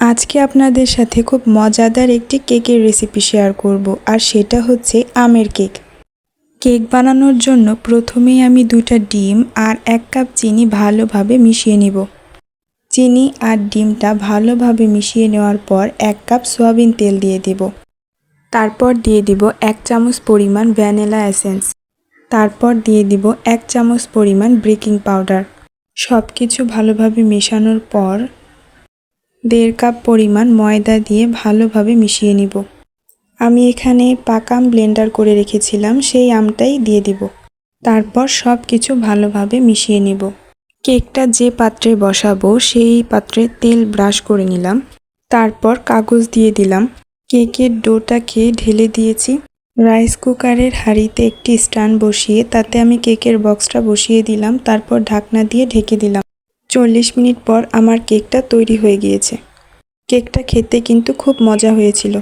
আজকে আপনাদের সাথে খুব মজাদার একটি কেকের রেসিপি শেয়ার করব, আর সেটা হচ্ছে আমের কেক। কেক বানানোর জন্য প্রথমেই আমি দুইটা ডিম আর এক কাপ চিনি ভালোভাবে মিশিয়ে নিব। চিনি আর ডিমটা ভালোভাবে মিশিয়ে নেওয়ার পর এক কাপ সয়াবিন তেল দিয়ে দিব। তারপর দিয়ে দিব এক চামচ পরিমাণ ভ্যানিলা এসেন্স। তারপর দিয়ে দিব এক চামচ পরিমাণ বেকিং পাউডার। সব কিছু ভালোভাবে মেশানোর পর দেড় কাপ পরিমাণ ময়দা দিয়ে ভালোভাবে মিশিয়ে নিব। আমি এখানে পাকাম ব্লেন্ডার করে রেখেছিলাম, সেই আমটাই দিয়ে দিব। তারপর সব কিছু ভালোভাবে মিশিয়ে নিব। কেকটা যে পাত্রে বসাবো, সেই পাত্রে তেল ব্রাশ করে নিলাম। তারপর কাগজ দিয়ে দিলাম। কেকের ডোটাকে ঢেলে দিয়েছি। রাইস কুকারের হাঁড়িতে একটি স্ট্যান্ড বসিয়ে তাতে আমি কেকের বক্সটা বসিয়ে দিলাম। তারপর ঢাকনা দিয়ে ঢেকে দিলাম। চল্লিশ মিনিট পর আমার কেকটা তৈরি হয়ে গিয়েছে। কেকটা খেতে কিন্তু খুব মজা হয়েছিল।